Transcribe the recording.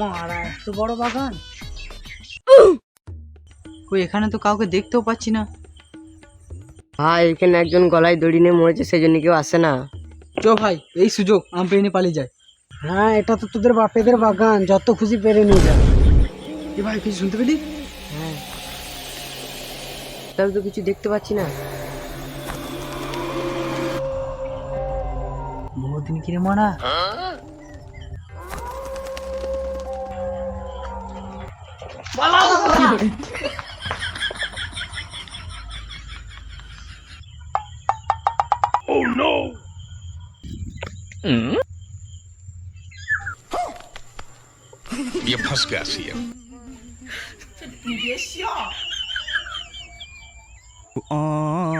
মারা এত বড় বাগান? কই এখানে তো কাউকে দেখতেও পাচ্ছি না। ভাই এখানে একজন গলায় দড়ি নিয়ে মরেছে সেই জন্য কেউ আসে না। চো ভাই এই সুযোগ আম পেয়ে নিয়ে পালিয়ে যায়। হ্যাঁ এটা তো তোদের বাপেদের বাগান যত খুশি পেরে নিয়ে যা। এ ভাই কিছু শুনতে পেলি? হ্যাঁ। তাহলে তো কিছু দেখতে পাচ্ছি না। বহুদিন কিরে মারা 完了，完了。Oh no！嗯？你怕干啥呀？你别笑。啊、